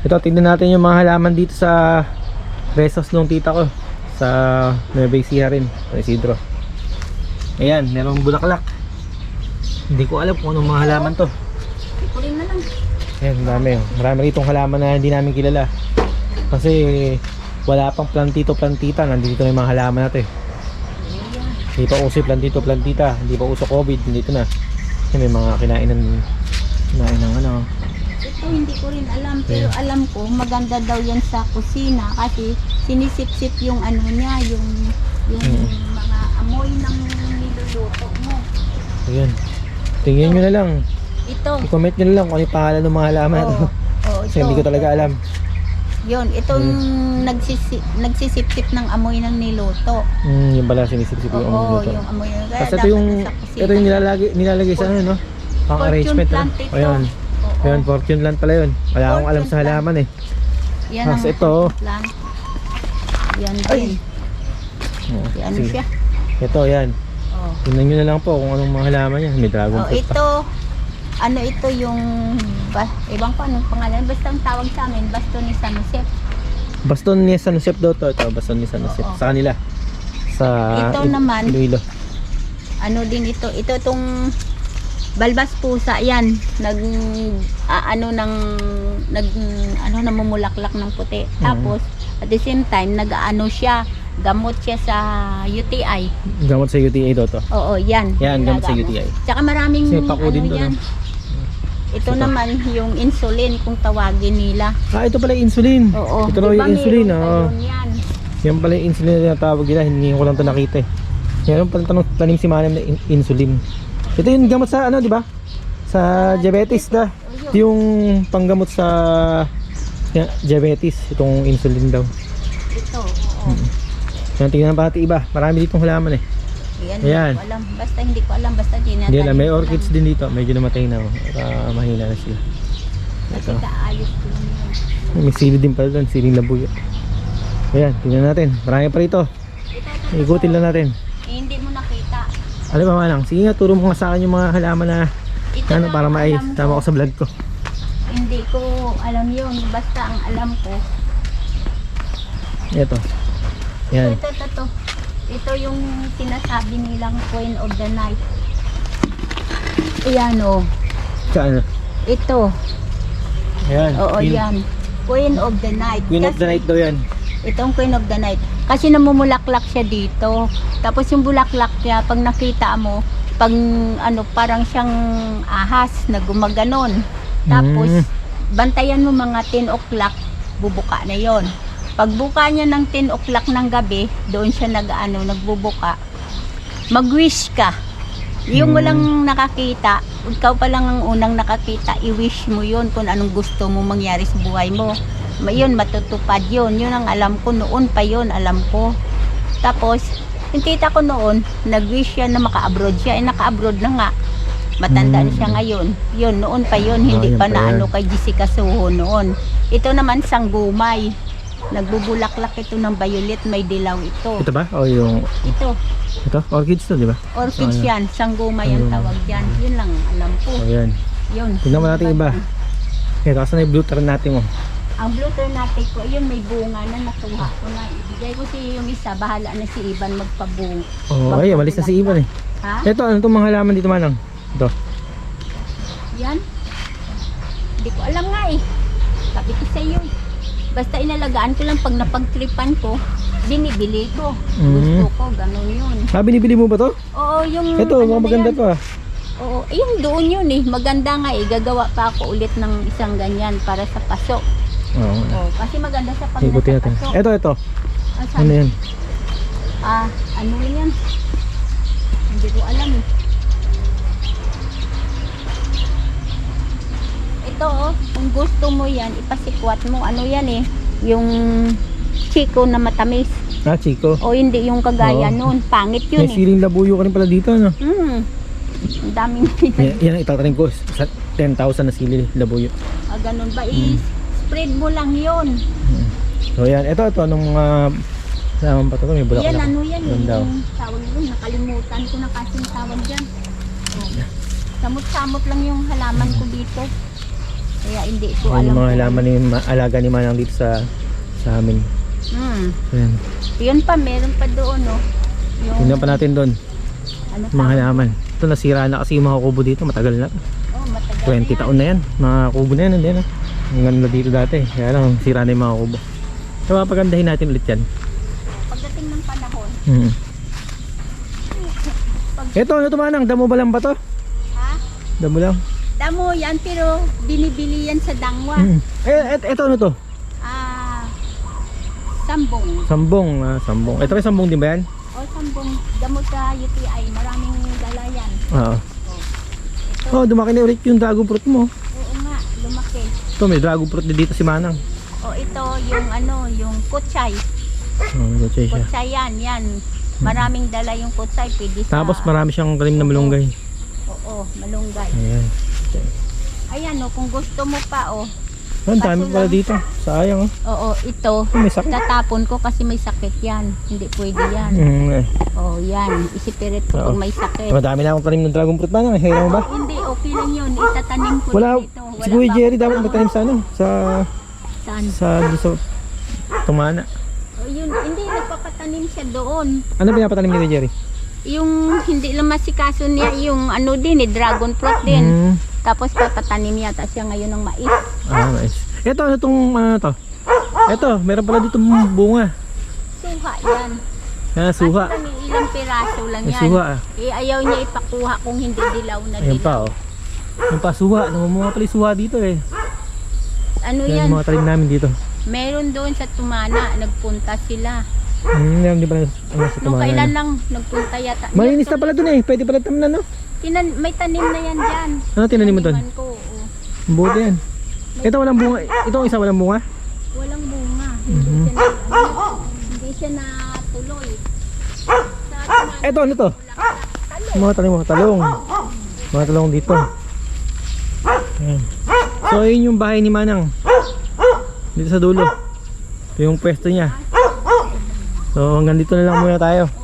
Ito, tingnan natin yung mga halaman dito sa resos nung tita ko. Sa Nueva Ecija rin, Isidro. Ayan, merong bulaklak. Hindi ko alam kung anong mga halaman to. Kunin na lang. Ayan, marami. oh. Marami ritong halaman na hindi namin kilala. Kasi wala pang plantito plantita. Nandito na yung mga halaman natin. Hindi pa uso plantito plantita. Hindi pa uso COVID. Nandito na. May mga kinain ng kinain ng ano. Ito hindi ko rin alam pero alam ko maganda daw yan sa kusina kasi sinisip-sip yung ano niya, yung yung Mm. mga amoy ng niluluto mo. Ayan. Tingnan nyo na lang. Ito. I-comment nyo na lang kung ano yung pangalan ng mga halaman na to. Oo. Oo, Kasi hindi ko talaga alam. Yun, itong nagsisi, nagsisip-sip ng amoy ng niluto. Hmm, yung pala sinisip-sip yung Oo, dito. yung amoy ng Kasi ito yung, ito yung nilalagay, nilalagay sa ano, no? Pang Fortune arrangement. Ano? plant ito. Ayan. Ayan, fortune land pala yun. Wala akong alam sa halaman eh. Yan Tapos ang ito. plant. Yan din. Oo, Ano sige. siya? Ito, yan. Oh. Tingnan nyo na lang po kung anong mga halaman yan. May dragon Oh, fruit pa. ito, ano ito yung, ba, ibang ko anong pangalan, basta ang tawag sa amin, baston ni San Jose. Baston ni San Josep daw to. Ito, baston ni San Josep. Oo. Sa kanila. Sa Ito naman. Iloilo. Ano din ito, ito itong balbas pusa yan, nag, ah, ano ng, nag, ano, namumulaklak ng puti. Mm. Tapos, at the same time, nag-ano siya, gamot siya sa UTI. Gamot sa UTA daw to. Oo, yan. Yan, gamot sa. UTI. Tsaka maraming ano din yan. no? Ito Ito. naman yung insulin kung tawagin nila. Ah, ito pala yung insulin. Oo. Ito Diba yung insulin. yun yan? Yan pala yung insulin na tinatawag nila. Hindi ko lang ito nakita eh. Meron pala tanong tanim si Manem na in- insulin. Ito yung gamot sa ano, di ba? Sa diabetes da. Ito yung panggamot sa ya, diabetes. Itong insulin daw. Ito, oo. Yan, tingnan pa pati iba. Marami ditong halaman eh. Yan, Ayan. hindi ko alam. Basta hindi ko alam. Basta ginatanim Hindi alam, may orchids din dito. Medyo namatay na. Uh, mahina na sila. Kasi Ito. kaayos yun. May sili din pala doon. Siling labuyo. Ayan, tingnan natin. Marami pa rito. Ito, ito, Ikutin lang natin. Eh, hindi mo nakita. Ano ba manang? Sige nga, turo mo nga sa akin yung mga halaman na Ito ano para mai tama ko sa vlog ko. Hindi ko alam yun. Basta ang alam ko. Ito. Yan. Ito, ito, ito. Ito yung sinasabi nilang Queen of the Night. Ayan o. Sa ano? Ito. Ayan. Oo, Queen, yan. Queen of the Night. Queen of the night daw yan. Itong Queen of the Night. Kasi namumulaklak siya dito. Tapos yung bulaklak niya, pag nakita mo, pag ano, parang siyang ahas na gumaganon. Tapos, Mm. bantayan mo mga 10 o'clock, bubuka na yon. Pagbuka niya ng 10 o'clock ng gabi, doon siya nag, ano, nagbubuka. Mag-wish ka. Yung Mm. walang nakakita, ikaw pa lang ang unang nakakita, i-wish mo yun kung anong gusto mo mangyari sa buhay mo. Yun, matutupad yun. Yun ang alam ko noon pa yun, alam ko. Tapos, yung tita ko noon, nag-wish siya na maka-abroad siya. Eh, naka-abroad na nga. Matanda na Mm. siya ngayon. Yun, noon pa yun. Hindi yun pa na ano kay Jessica Soho noon. Ito naman, sanggumay. Nagbubulaklak ito ng violet, may dilaw ito. Ito ba? O yung Ito, ito orchids to, di ba? orchids Ano? yan. Sanggumay ang tawag yan. Yun lang alam ko. O yan. Yun. Tingnan mo natin iba. Ito, kasi na yung blue natin mo. Ang blue ternate ko, yun may bunga na nakuha ko na. Ibigay ko si yung isa, bahala na si Ivan magpabung. Oh, ay, walis na si Ivan eh. Ha? Ito, ano itong mga halaman dito manang? Ito. Yan? Hindi ko alam nga eh. Sabi ko sa iyo. Basta inalagaan ko lang pag napagtripan ko, binibili ko. Mm. Gusto ko, ganun yun. Ah, binibili mo ba to? Oo, yung... Ito, ano mga maganda yan. pa. Oo, eh, yung doon yun eh. Maganda nga eh. Gagawa pa ako ulit ng isang ganyan para sa paso. Oo. Oo, kasi maganda sa pag Ikutin nasa natin. paso. Ito, ito. Ah, saan? Ano yan? Ah, ano yan? Hindi ko alam eh. Ito oh, kung gusto mo yan, ipasikwat mo. Ano yan eh? Yung chiko na matamis. Ah, Chico. O hindi yung kagaya Oo. nun. Pangit May yun eh. siling labuyo ka rin pala dito, ano? Hmm. Ang daming Yan, yan ang itatanim ko. Sa 10,000 na sili labuyo. ah, ganun ba? Hmm. I-spread mo lang yun. So yan, ito ito anong mga halaman pa to? May bulaklak. Yan, ano yan eh. Daw. Yung tawag yun. Nakalimutan ko na kasi yung tawag dyan. Oh. Samot-samot lang yung halaman ko dito. Kaya hindi ko Yan alam. yung mga kung- halaman ni ma- alaga ni Manang dito sa sa amin. Hmm. Ayan. Yun pa, meron pa doon, no? Yung, Tingnan pa natin doon, ano mga tawag? halaman. Ito nasira na kasi yung mga kubo dito, matagal na. Oh, matagal 20 na yan. taon na yan. Mga kubo na yan, hindi na. Ang ganda dito dati. Kaya lang, sira na yung mga kubo. So, papagandahin natin ulit yan. Pagdating ng panahon, Hmm. Ito, ano ito manang? Damo ba lang ba to? ha? Damo lang. Damo yan, pero binibili yan sa dangwa. Hmm. Eh, et, ito ano to? Ah, sambong. Sambong. Ah, sambong. Ito may sambong din ba yan? O, sambong. Damo sa UTI. Maraming dala yan. Oo. Ito, Oh, dumaki na ulit yung dragon fruit mo. oo nga, lumaki. Ito, may dragon fruit din dito si Manang. O, ito, yung ano, yung kutsay. Oh, gotcha siya. Kutsay yan, yan. Maraming dala yung kutsay. Pwede sa... Tapos marami siyang talim na malunggay. Oo, malunggay. Ayan. Ayan, o, kung gusto mo pa, o. Ang dami Kaso pala lang- dito. Sayang oh. Oo, ito. May sakit. Tatapon ko kasi may sakit yan. Hindi pwede yan. Mm, eh. Oh, yan. Isipirit ko Oo. kung may sakit. Madami na akong tanim ng dragon fruit Manang. Hira mo ba? Hindi, okay lang yun. Itatanim ko Wala. din ito. Si Kuya pa Jerry dapat may tanim sa ano? Sa... Saan? Sa... sa tumana. Oh, yun, hindi, nagpapatanim siya doon. Ano pinapatanim ni Kuya Jerry? Yung hindi lang masikaso niya, yung ano din, eh, dragon fruit din. Mm. Tapos papatanim yata siya ngayon ng mais. Ah, nice. Ito, ano tong ano to? Ito, meron pala dito bunga. Suha yan. Ah, suha. Kasi lang, ilang piraso lang May yan. suha ah. Eh, ayaw niya ipakuha kung hindi dilaw na Ayan dilaw. pa oh. Yung pa suha. Pala yung suha dito eh. Ano Yan yan? yung mga talim namin dito. Meron doon sa Tumana, nagpunta sila. Hmm, yan, di ba ano sa Nung kailan lang nagpunta yata. Malinis na pala dun eh. Pwede pala tanim na no? Tinan, may tanim na yan dyan. Ano tinanim mo dun? Taniman ko, oo. Buti yan. Ito walang bunga. Ito ang isa walang bunga. Walang bunga. Hindi Mhm. siya na, ano, hindi siya natuloy. Sa Tumana, Ito ano to? talong. Mga talim mo. Talong. Mga talong dito. Ayan. So yun yung bahay ni Manang. Dito sa dulo. Ito yung pwesto niya. So hanggang dito na lang muna tayo.